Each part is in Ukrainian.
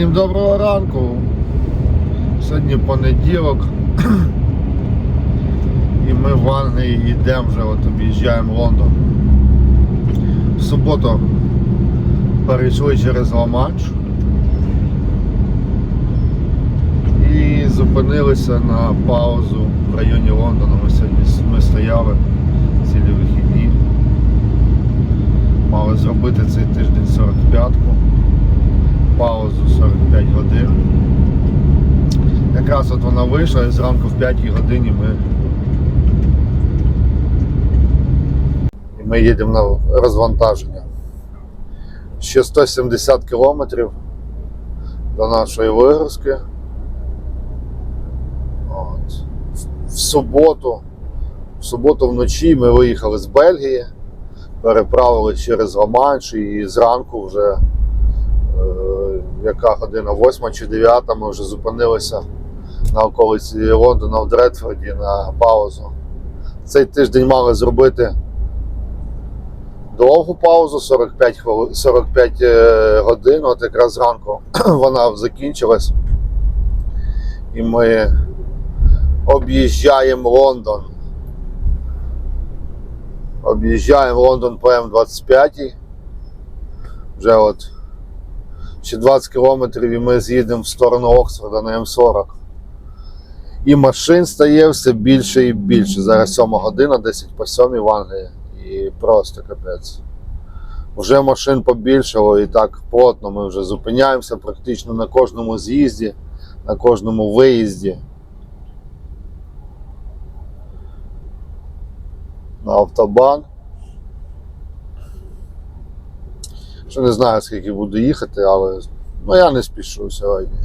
Всім доброго ранку. Сьогодні понеділок. І ми в Англії йдемо вже, от об'їжджаємо Лондон. В суботу перейшли через Ла-Манш і зупинилися на паузу в районі Лондона. Ми сьогодні ми стояли цілі вихідні. Мали зробити цей тиждень 45-ку паузу 45 годин. Якраз от вона вийшла і зранку в 5 годині ми. І ми їдемо на розвантаження. Ще 170 кілометрів до нашої вигрузки. От. В суботу, в суботу вночі ми виїхали з Бельгії, переправили через Ла-Манш і зранку вже яка година, 8 чи 9, ми вже зупинилися на околиці Лондона в Дредфорді на паузу. Цей тиждень мали зробити довгу паузу 45 хвили- 45 е, годин, от якраз зранку вона закінчилась. І ми об'їжджаємо Лондон. Об'їжджаємо Лондон по М25. Вже от ще 20 кілометрів і ми з'їдемо в сторону Оксфорда на М40. І машин стає все більше і більше. Зараз 7 година, 10 по 7 в Англії. І просто капець. Вже машин побільшало і так плотно. Ми вже зупиняємося практично на кожному з'їзді, на кожному виїзді. На автобан. Ще не знаю, скільки буду їхати, але ну, я не спішу сьогодні.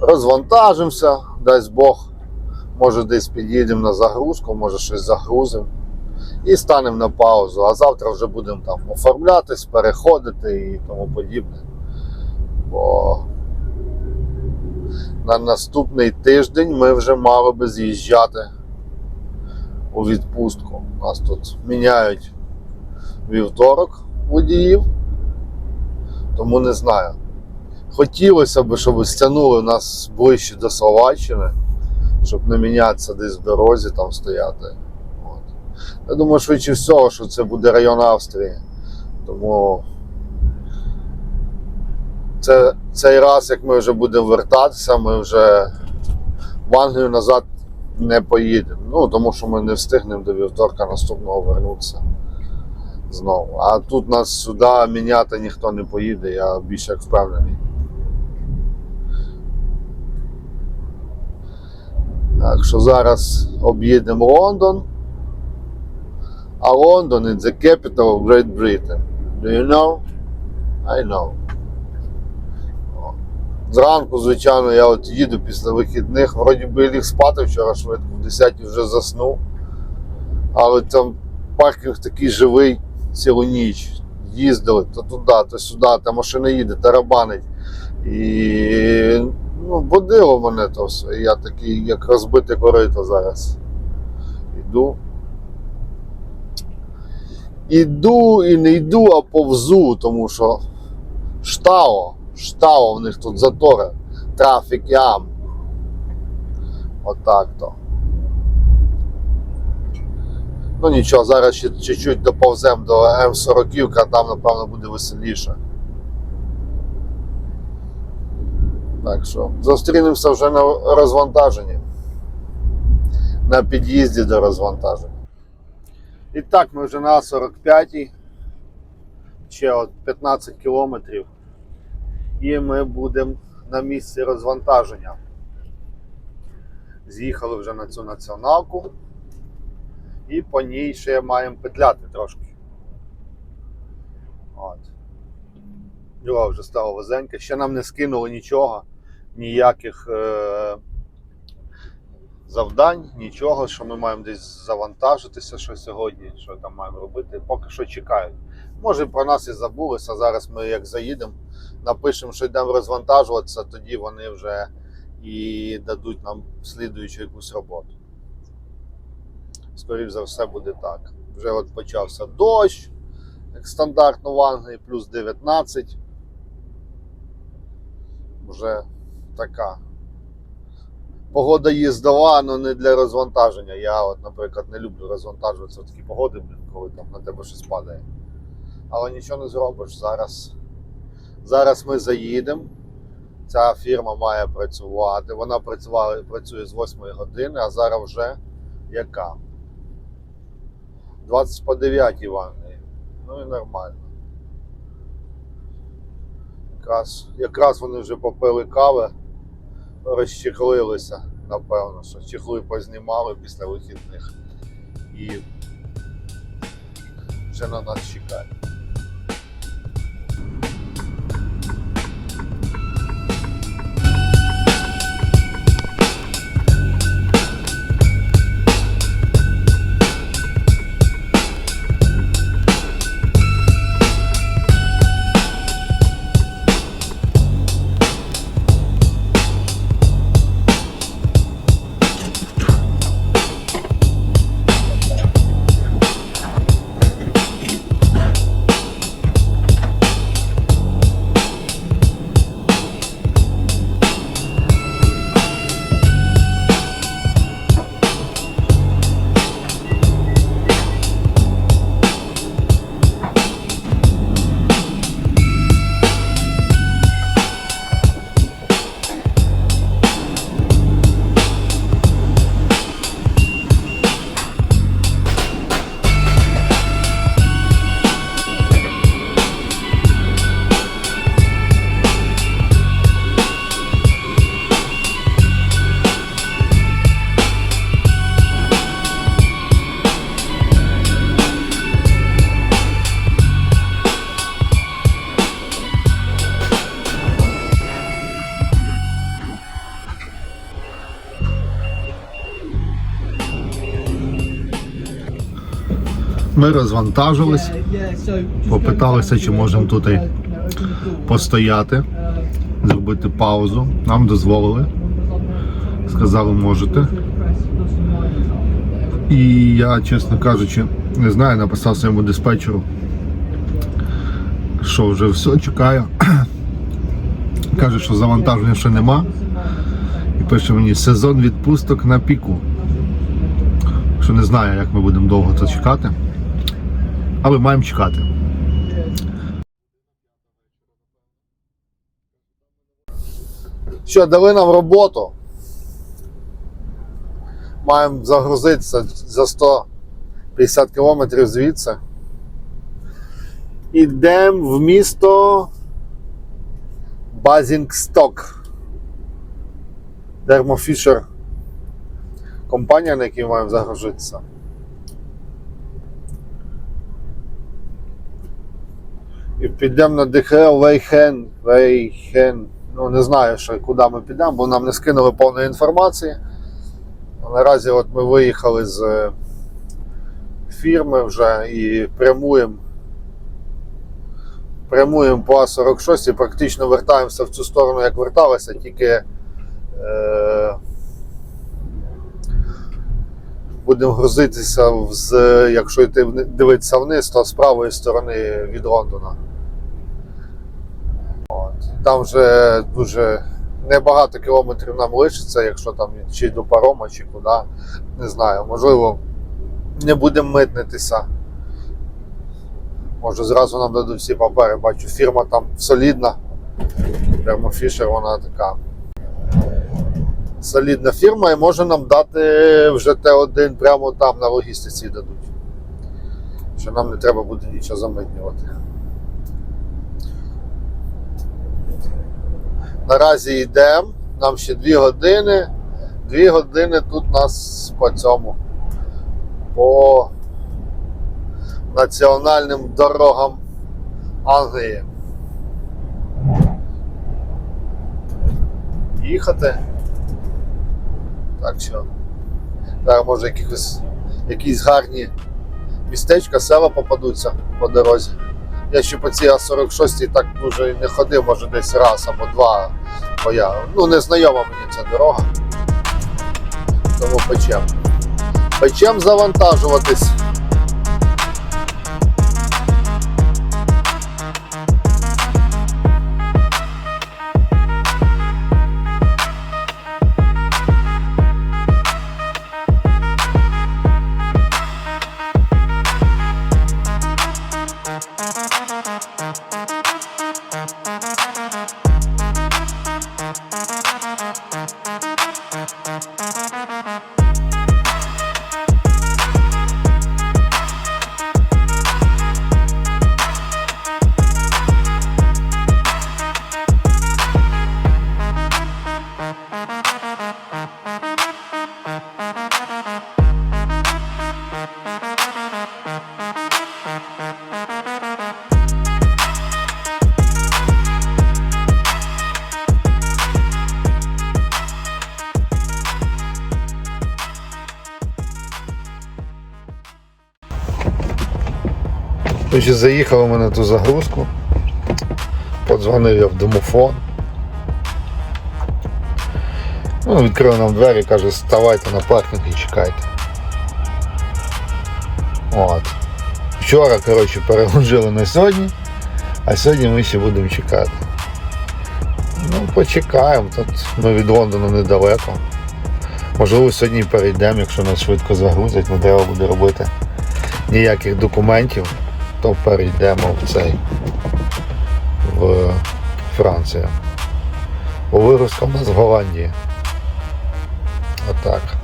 Розвантажимося, дасть Бог. Може десь під'їдемо на загрузку, може щось загрузимо. І станемо на паузу. А завтра вже будемо там оформлятись, переходити і тому подібне. Бо на наступний тиждень ми вже мали би з'їжджати у відпустку. Нас тут міняють вівторок водіїв, тому не знаю. Хотілося б, щоб стягнули нас ближче до Словаччини, щоб не мінятися десь в дорозі, там стояти. От. Я думаю, швидше всього, що це буде район Австрії. Тому це, цей раз, як ми вже будемо вертатися, ми вже в Англію назад не поїдемо. Ну, тому що ми не встигнемо до вівторка наступного вернутися знову. А тут нас сюди міняти ніхто не поїде, я більш як впевнений. Так що зараз об'їдемо Лондон. А Лондон the capital of Great Britain. Do you know? I know. Зранку, звичайно, я от їду після вихідних. Вроді би ліг спати вчора швидко, в 10 вже заснув. Але там паркінг такий живий цілу ніч. Їздили то туди, то сюди, та машина їде, тарабанить. І ну, будило мене то все. Я такий, як розбите корито зараз. Іду. Іду і не йду, а повзу, тому що штао, штао в них тут затори, трафік ям. Отак то. Ну нічого, зараз ще чуть-чуть доповземо до М40, а там, напевно, буде веселіше. Так що, зустрінемося вже на розвантаженні. На під'їзді до розвантаження. І так, ми вже на 45-й, ще от 15 кілометрів. І ми будемо на місці розвантаження. З'їхали вже на цю націоналку і по ній ще маємо петляти трошки. От. Його вже стало везеньке. Ще нам не скинули нічого, ніяких е- завдань, нічого, що ми маємо десь завантажитися що сьогодні, що там маємо робити. Поки що чекають. Може про нас і забулися. Зараз ми як заїдемо, напишемо, що йдемо розвантажуватися, тоді вони вже і дадуть нам слідуючу якусь роботу скоріш за все буде так. Вже от почався дощ, як стандартно в Англії, плюс 19. вже така. Погода їздова, але не для розвантаження. Я, от, наприклад, не люблю розвантажуватися в такі погоди, коли там на тебе щось падає. Але нічого не зробиш. Зараз, зараз ми заїдемо. Ця фірма має працювати. Вона працювала, працює з 8 години, а зараз вже яка? 20 по 9 в Ну і нормально. Якраз, якраз вони вже попили кави, розчехлилися, напевно, що чехли познімали після вихідних. І вже на нас чекають. Ми розвантажились, Попиталися, чи можемо тут і постояти, зробити паузу. Нам дозволили, сказали, можете. І я, чесно кажучи, не знаю, написав своєму диспетчеру, що вже все чекаю. Каже, що завантаження ще нема. І пише мені сезон відпусток на піку. Що не знаю, як ми будемо довго це чекати. Але маємо чекати. Що, дали нам роботу. Маємо загрузитися за 150 кілометрів звідси. Ідемо в місто Базінгсток. Дермофішер компанія, на якій маємо загрузитися. І підемо на ДХЛ Вейхен, Вейхен. Ну, не знаю, що, куди ми підемо, бо нам не скинули повної інформації. Наразі от ми виїхали з е, фірми вже і прямуємо. Прямуємо по А46 і практично вертаємося в цю сторону, як верталися, тільки е, будемо грузитися, з, якщо йти дивитися вниз, то з правої сторони від Лондона. Там вже дуже небагато кілометрів нам лишиться, якщо там чи до парома, чи куди. Не знаю, можливо, не будемо митнитися. Може, зразу нам дадуть всі папери. Бачу, фірма там солідна. Термофішер, вона така. Солідна фірма і може нам дати вже Т1 прямо там на логістиці дадуть. Що нам не треба буде нічого замитнювати. Наразі йдемо, нам ще 2 години. 2 години тут нас по цьому. По національним дорогам Англії. Їхати. Так що. Зараз може якихось, якісь гарні містечка, села попадуться по дорозі. Я ще по цій А46 так дуже не ходив, може десь раз або два. Бо я, ну, не знайома мені ця дорога. Тому печем. Печем завантажуватись. Заїхали ми на ту загрузку. Подзвонив я в домофон. Ну, відкрив нам двері, каже, ставайте на паркінг і чекайте. От. Вчора, коротше, переложили на сьогодні, а сьогодні ми ще будемо чекати. Ну, почекаємо, тут ми від Лондона недалеко. Можливо, сьогодні перейдемо, якщо нас швидко загрузять, не треба буде робити ніяких документів, то перейдемо в цей в Францію. Бо вигрузка в нас в Голландії. Отак.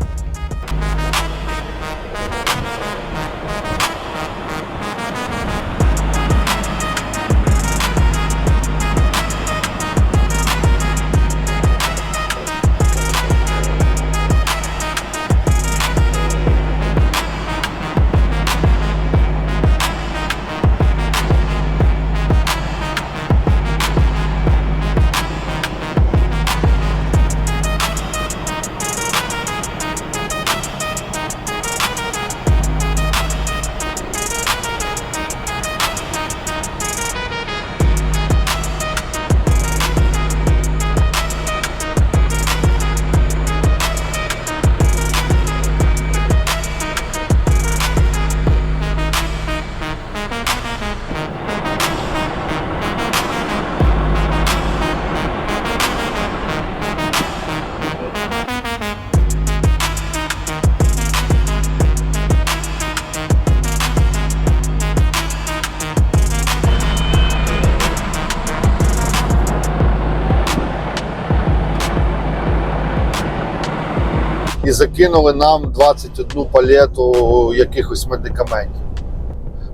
Закинули нам 21 палету якихось медикаментів.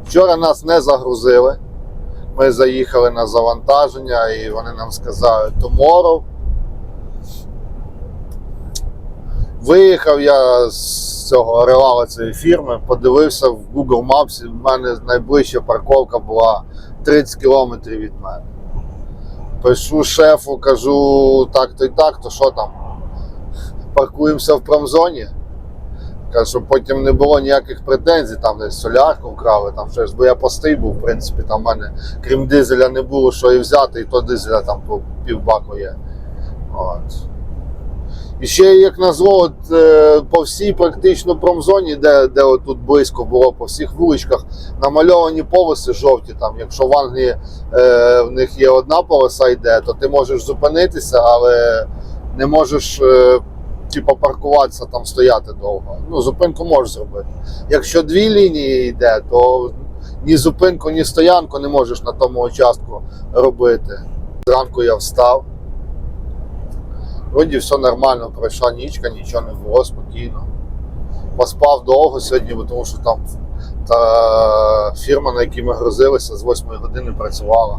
Вчора нас не загрузили. Ми заїхали на завантаження і вони нам сказали tomorrow. Виїхав я з цього релава цієї фірми, подивився в Google Maps, і в мене найближча парковка була 30 кілометрів від мене. Пишу шефу, кажу так-то і так, то що там? Паркуємося в промзоні. Кажу, щоб потім не було ніяких претензій, там десь солярку вкрали, там щось, бо я постий був, в принципі, там в мене крім дизеля не було що і взяти, і то дизеля там півбаку є. От. І ще, як назву, от, е, по всій практично промзоні, де, де тут близько було, по всіх вуличках, намальовані полоси жовті. Там, якщо в Англії е, в них є одна полоса йде, то ти можеш зупинитися, але не можеш е, типу, паркуватися, там стояти довго. Ну, зупинку можеш зробити. Якщо дві лінії йде, то ні зупинку, ні стоянку не можеш на тому участку робити. Зранку я встав. Вроді все нормально, пройшла нічка, нічого не було, спокійно. Поспав довго сьогодні, тому що там та фірма, на якій ми грузилися, з 8 години працювала.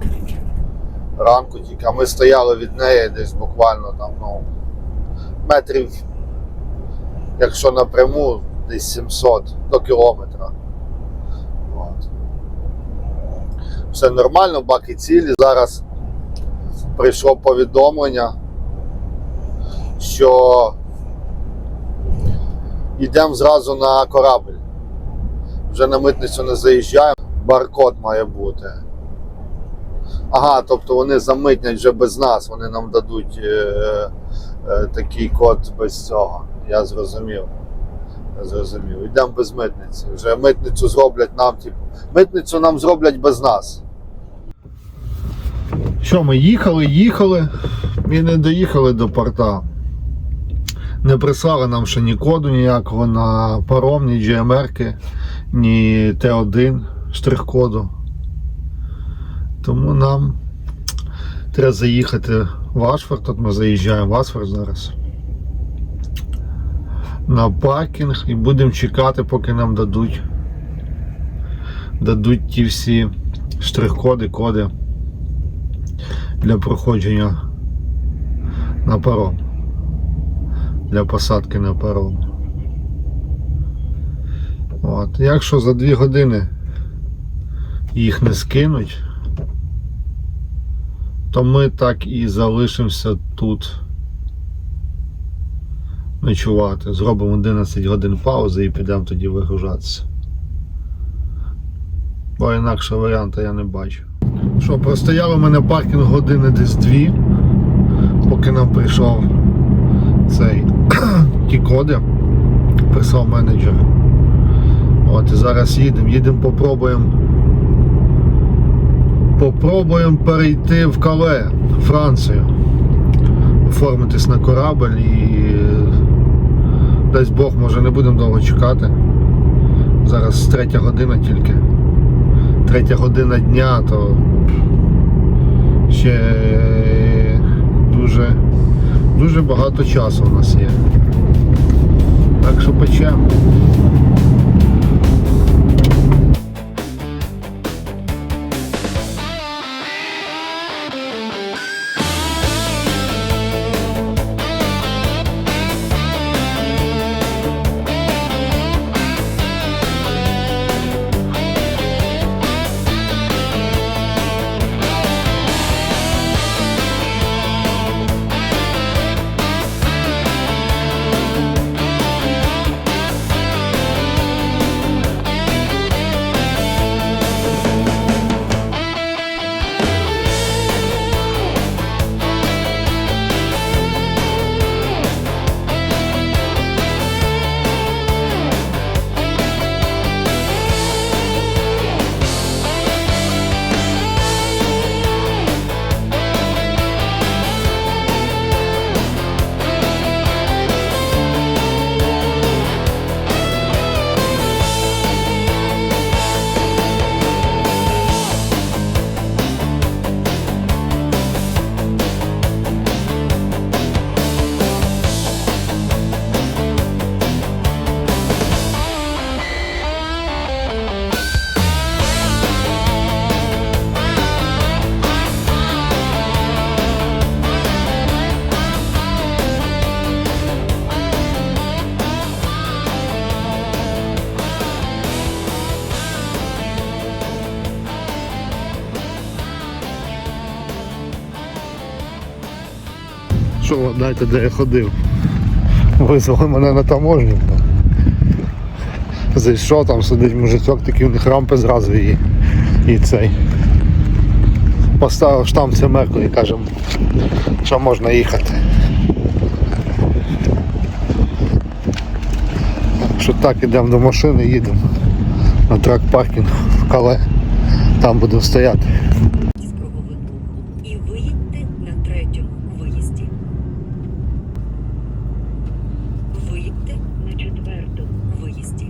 Ранку тільки, а ми стояли від неї десь буквально там, ну, метрів, якщо напряму, десь 700 до кілометра. От. Все нормально, баки цілі. Зараз прийшло повідомлення, що йдемо зразу на корабль. Вже на митницю не заїжджаємо, баркод має бути. Ага, тобто вони замитнять вже без нас, вони нам дадуть е, такий код без цього. Я зрозумів. Я зрозумів. Йдемо без митниці. Вже митницю зроблять нам, типу. Митницю нам зроблять без нас. Що, ми їхали, їхали і не доїхали до порта. Не прислали нам ще ні коду ніякого на паром, ні GMR, ні Т1 штрих-коду. Тому нам треба заїхати в Ашфорд. Тут ми заїжджаємо в Ашфорд зараз. На паркінг і будемо чекати, поки нам дадуть. Дадуть ті всі штрих-коди, коди для проходження на паром. Для посадки на паром. От. Якщо за 2 години їх не скинуть, то ми так і залишимося тут ночувати. Зробимо 11 годин паузи і підемо тоді вигружатися. Бо інакшого варіанту я не бачу. Що, простояли в мене паркінг години десь дві, поки нам прийшов цей ті коди, прислав менеджер. От і зараз їдемо, їдемо, попробуємо. Попробуємо перейти в Кале, Францію. Оформитись на корабль і дасть Бог, може не будемо довго чекати. Зараз третя година тільки. Третя година дня, то ще дуже, дуже багато часу у нас є. Так що печемо. Що дайте, де я ходив? Визвали мене на таможню. Зайшов, там сидить мужичок, такий у них рампи зразу і, і цей. Поставив штамп цемерку і каже, що можна їхати. Що так, ідемо до машини, їдемо на трак паркінг в Кале. Там будемо стояти. з круговику і виїдьте на третьому виїзді. Виїдьте на четвертому виїзді.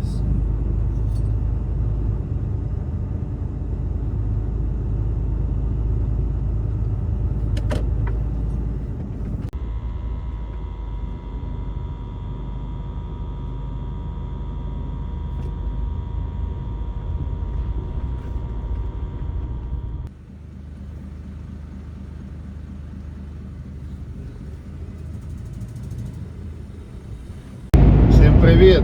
Всім привіт!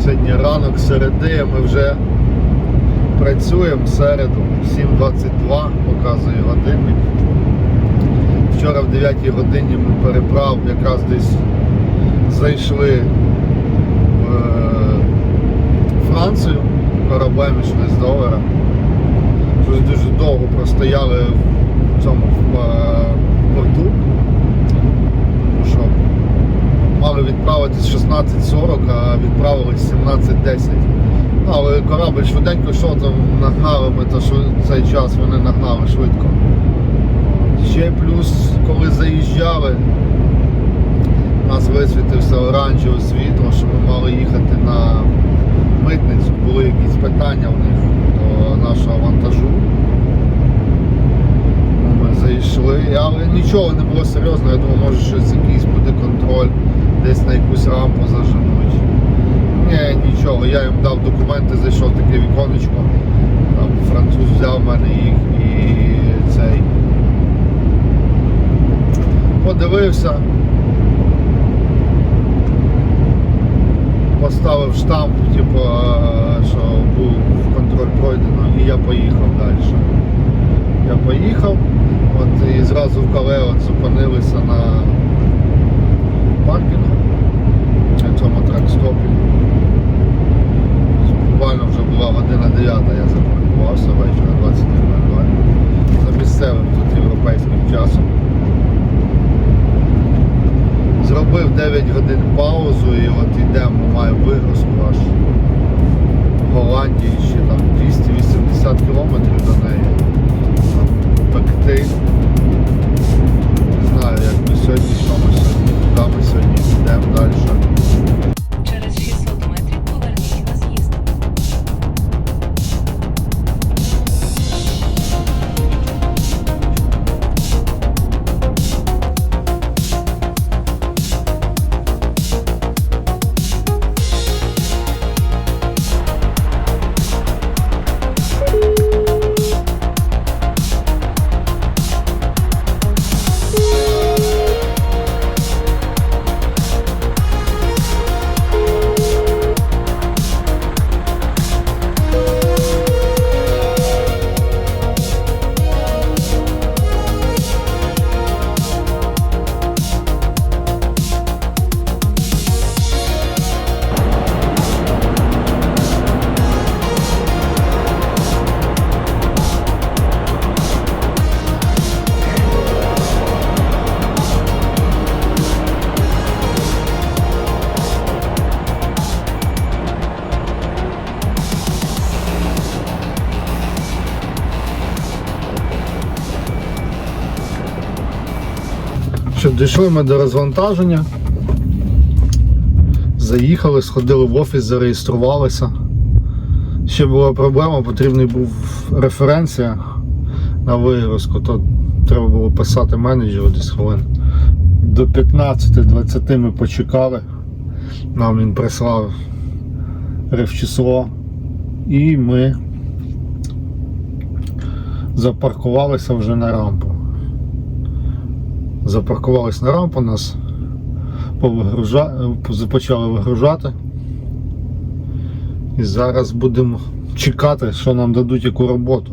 Сьогодні ранок середи, ми вже працюємо в середу, 7.22 показує годинник. Вчора в 9 годині ми переправ якраз десь зайшли в е, Францію, корабелем йшли з долара. Щось дуже довго простояли в цьому в е, порту. Тому що мали відправитись 16.40, а відправились 17.10. Ну, але корабль швиденько йшов, там нагнали ми, то що цей час вони нагнали швидко. Ще плюс, коли заїжджали, у нас висвітився оранжеве світло, що ми мали їхати на митницю, були якісь питання в них до нашого вантажу. Ми зайшли, але нічого не було серйозно, я думав, може щось якийсь буде контроль, десь на якусь рампу заженуть. Ні, нічого, я їм дав документи, зайшов таке віконечко, там француз взяв мене їх і цей. Подивився. Поставив штамп, типу, що був контроль пройдено, і я поїхав далі. Я поїхав, от і зразу в Кале зупинилися на паркінгу, на цьому тракстопі. Буквально вже була година 9, я запаркувався ввечері 21.00 за місцевим тут європейським часом. Зробив 9 годин паузу і от йдемо, маю вигрузку аж в Голландії ще там 280 кілометрів до неї. Пекти. Не знаю, як ми сьогодні що ми сьогодні ми сьогодні йдемо далі. Дійшли ми до розвантаження. Заїхали, сходили в офіс, зареєструвалися. Ще була проблема, потрібний був референція на вигрузку, то треба було писати менеджеру десь хвилин. До 15-20 ми почекали. Нам він прислав рефчисло. І ми запаркувалися вже на рампу запаркувались на рампу, нас повигружа... почали вигружати. І зараз будемо чекати, що нам дадуть яку роботу.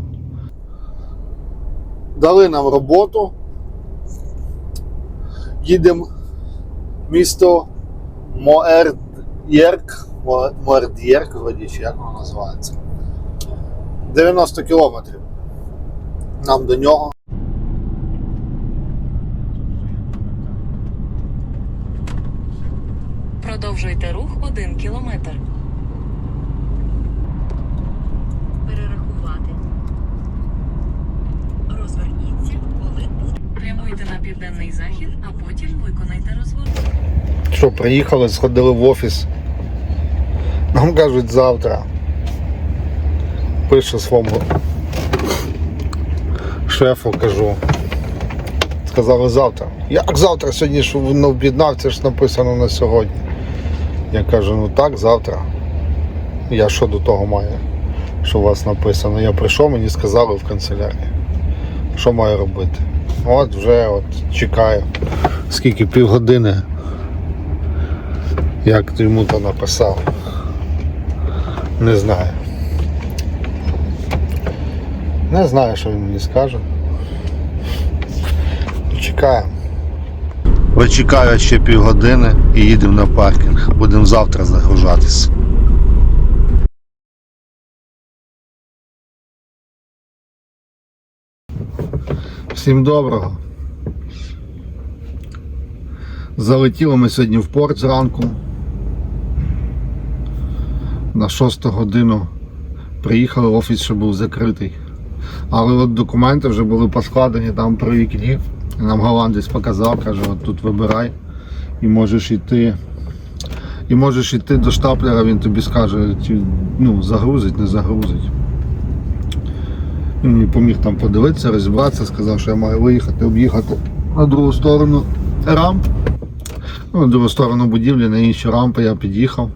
Дали нам роботу. Їдемо в місто Моердєрк. Мо- Моердєрк, вроді, чи як воно називається. 90 кілометрів. Нам до нього. Продовжуйте рух 1 кілометр. Перерахувати. Розверніться, коли буде. Прямуйте на південний захід, а потім виконайте розворот. Що, приїхали, сходили в офіс. Нам кажуть завтра. Пишу своєму шефу, кажу. Сказали завтра. Як завтра? Сьогодні ж воно об'єднав, це ж написано на сьогодні. Я кажу, ну так, завтра. Я що до того маю? Що у вас написано? Я прийшов, мені сказали в канцелярії. Що маю робити? От вже от чекаю. Скільки півгодини як йому то написав. Не знаю. Не знаю, що він мені скаже. Чекаємо. Вичекаю ще півгодини і їдемо на паркінг. Будемо завтра загружатись. Всім доброго. Залетіли ми сьогодні в порт зранку. На 6 годину приїхали, офіс ще був закритий. Але от документи вже були поскладені там при вікні. Нам голландець показав, каже, от тут вибирай і можеш йти. І можеш йти до штаплера, він тобі скаже, ну, загрузить, не загрузить. Він мені поміг там подивитися, розібратися, сказав, що я маю виїхати, об'їхати на другу сторону рамп. Ну, на другу сторону будівлі, на інші рампи я під'їхав.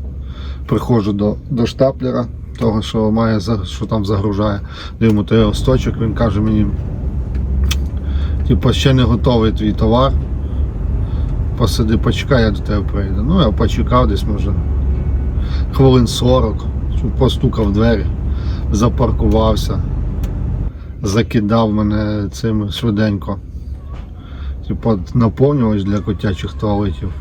Приходжу до, до штаплера, того, що має що там загружає. Йому той осточок, він каже мені, типу, ще не готовий твій товар. Посиди, почекай, я до тебе прийду. Ну, я почекав десь, може, хвилин 40, постукав в двері, запаркувався, закидав мене цим швиденько. Типу, наповнювач для котячих туалетів.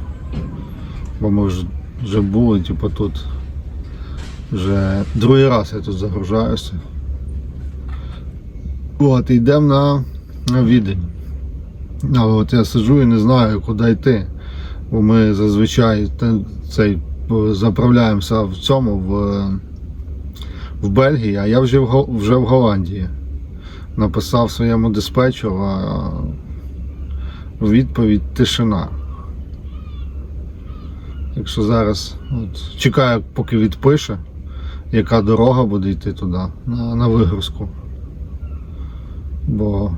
Бо ми вже, вже були, типу, тут. Вже другий раз я тут загружаюся. От, йдемо на, на відень. Але от я сиджу і не знаю, куди йти. Бо ми зазвичай цей, е, заправляємося в цьому в, е, в Бельгії, а я вже в, вже в Голландії. Написав своєму диспетчеру, а відповідь тишина. Так що зараз от, чекаю, поки відпише, яка дорога буде йти туди, на, на вигрузку. Бо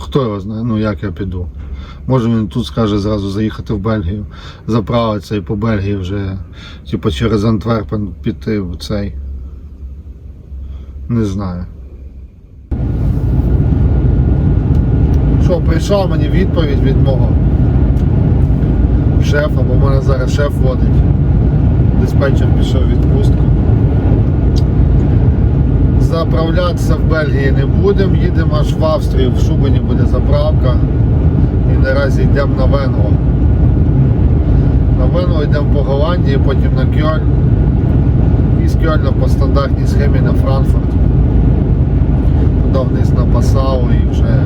хто його знає, ну як я піду. Може він тут скаже зразу заїхати в Бельгію, заправитися і по Бельгії вже, типу через Антверпен піти в цей. Не знаю. Що, прийшла мені відповідь від мого шефа, бо в мене зараз шеф водить. Диспетчер пішов відпустку. Заправлятися в Бельгії не будемо, їдемо аж в Австрію, в Шубині буде заправка. І наразі йдемо на Венгу. На Венгу йдемо по Голландії, потім на Кьольн. І з Кьольна по стандартній схемі на Франкфурт. Туди вниз на Пасау і вже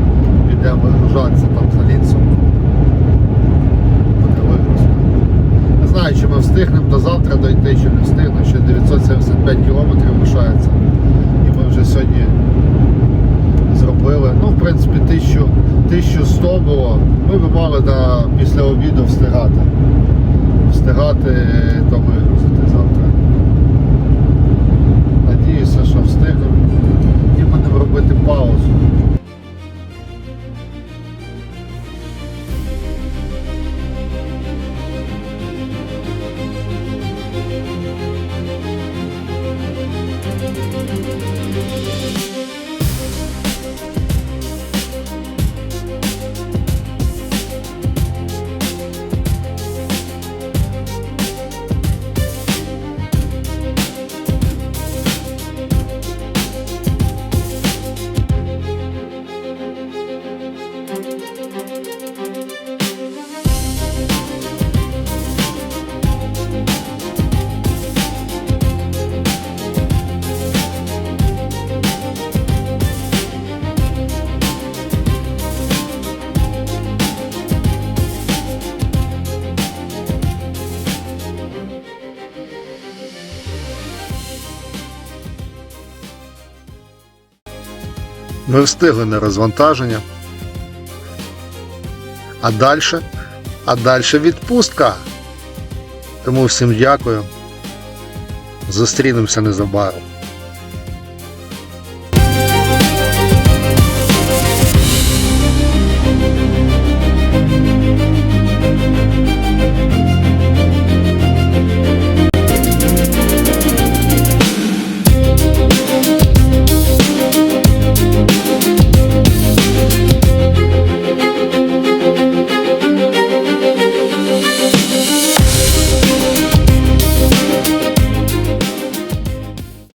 підемо вигружатися там за Лінцем. Не знаю, чи ми встигнемо до завтра дойти, чи не встигнемо. Ще 975 кілометрів лишається. Ми вже сьогодні зробили. Ну, в принципі, 1100 було. Ми би мали на, після обіду встигати. Встигати то вигрузити завтра. Надіюся, що встигнемо. І будемо робити паузу. Ми встигли на розвантаження. А далі? А далі відпустка. Тому всім дякую. Зустрінемося незабаром.